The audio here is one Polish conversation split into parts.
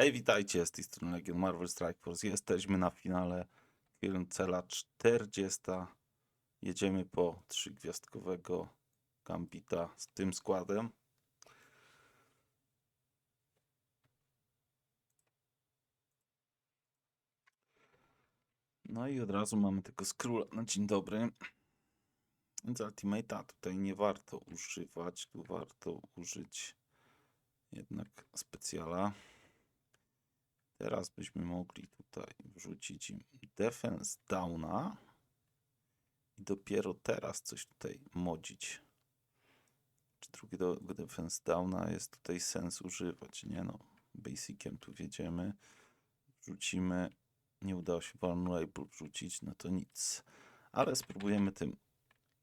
Hej, witajcie, z tej strony Legion Marvel Strike Force. Jesteśmy na finale cela 40. Jedziemy po trzygwiazdkowego Gambita z tym składem. No i od razu mamy tego skróla na dzień dobry. Więc Ultimate'a tutaj nie warto używać, tu warto użyć jednak specjala. Teraz byśmy mogli tutaj wrzucić im defense downa i dopiero teraz coś tutaj modzić. Czy drugiego defense downa jest tutaj sens używać? Nie no, basiciem tu wiedziemy. Wrzucimy, nie udało się vulnerable wrzucić, no to nic. Ale spróbujemy tym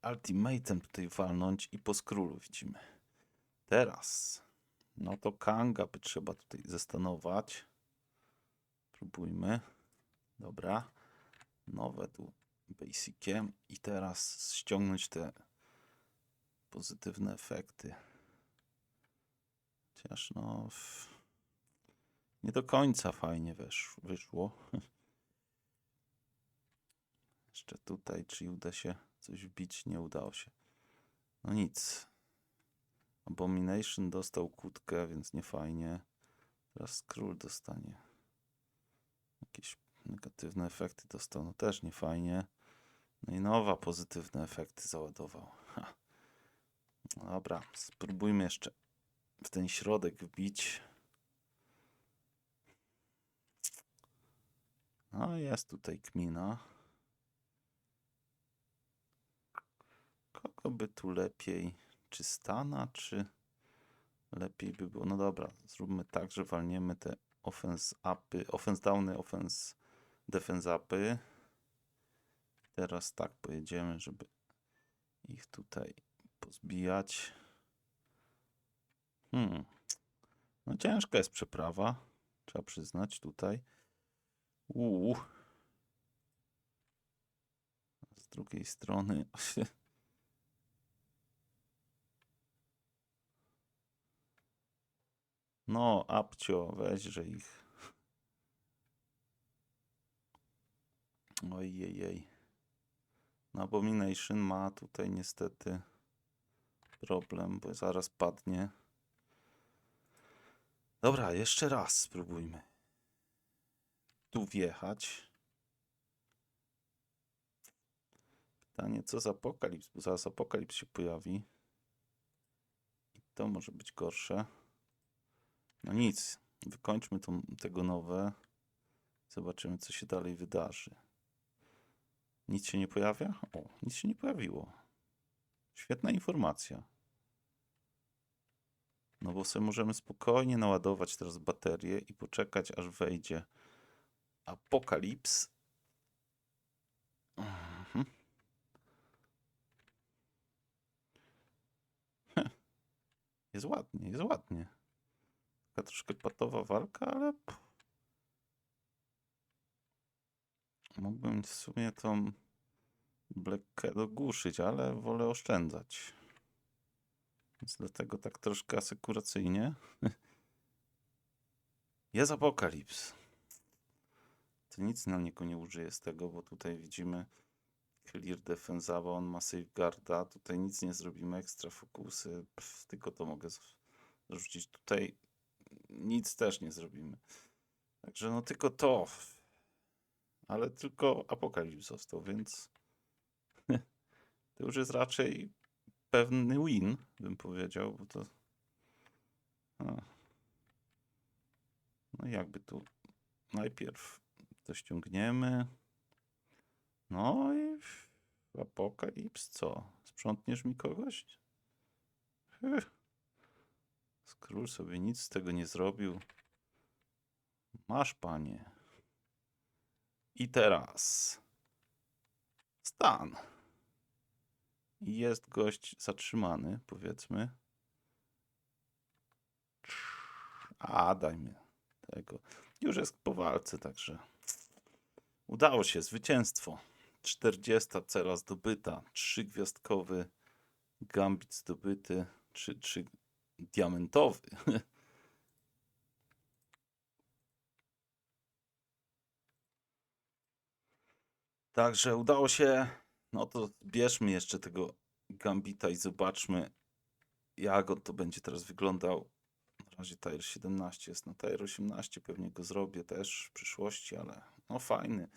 ultimatem tutaj walnąć i po skrólu widzimy. Teraz, no to Kanga by trzeba tutaj zastanować. Próbujmy. Dobra. Nowe tu basiciem. I teraz ściągnąć te pozytywne efekty. Chociaż no... Nie do końca fajnie wesz, wyszło. Jeszcze tutaj, czy uda się coś wbić? Nie udało się. No nic. Abomination dostał kłódkę, więc nie fajnie. Teraz król dostanie negatywne efekty dostał, no też nie fajnie. No i nowa pozytywne efekty załadował. Ha. No Dobra, spróbujmy jeszcze w ten środek wbić. No jest tutaj kmina. Kogo by tu lepiej? Czy Stana, czy lepiej by było? No dobra, zróbmy tak, że walniemy te offense upy, offense downy, offense defense upy. Teraz tak pojedziemy, żeby ich tutaj pozbijać. Hmm. No ciężka jest przeprawa, trzeba przyznać tutaj. Uuu. Z drugiej strony No, Apcio, weźże ich. Ojej. No, Abomination ma tutaj niestety problem, bo zaraz padnie. Dobra, jeszcze raz spróbujmy. Tu wjechać. Pytanie, co za apokalips, bo zaraz apokalips się pojawi. I to może być gorsze. No nic, wykończmy tą, tego nowe. Zobaczymy, co się dalej wydarzy. Nic się nie pojawia? O, nic się nie pojawiło. Świetna informacja. No bo sobie możemy spokojnie naładować teraz baterię i poczekać, aż wejdzie apokalips. Mhm. Jest ładnie, jest ładnie. Taka troszkę patowa walka, ale pff. Mógłbym w sumie tą Black dogłuszyć, ale wolę oszczędzać. Więc dlatego tak troszkę asekuracyjnie. Jest apokalips. To nic na niego nie użyję z tego, bo tutaj widzimy clear defensawa, on ma safeguarda. Tutaj nic nie zrobimy, ekstra fokusy. Pff, tylko to mogę z- zarzucić. Tutaj nic też nie zrobimy. Także no tylko to. Ale tylko Apokalips został, więc to już jest raczej pewny win, bym powiedział, bo to... No jakby tu najpierw to ściągniemy. No i Apokalips co? Sprzątniesz mi kogoś? Ech. Sobie nic z tego nie zrobił. Masz, panie. I teraz stan. Jest gość zatrzymany, powiedzmy. A, dajmy tego. Już jest po walce, także udało się, zwycięstwo. 40 cela zdobyta, trzygwiazdkowy gambit zdobyty, czy, czy diamentowy. Także udało się. No to bierzmy jeszcze tego Gambita i zobaczmy, jak on to będzie teraz wyglądał. Na razie Tire 17 jest na Tire 18, pewnie go zrobię też w przyszłości, ale no fajny.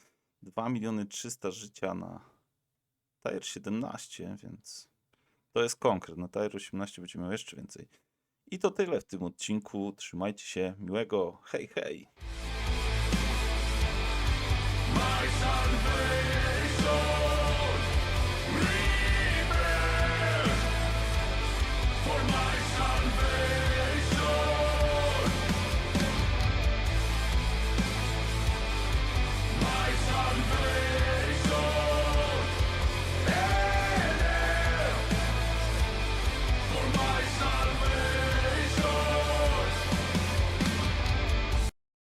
2 miliony 300 życia na Tire 17, więc to jest konkret. Na Tire 18 będzie miał jeszcze więcej. I to tyle w tym odcinku. Trzymajcie się. Miłego. Hej, hej. my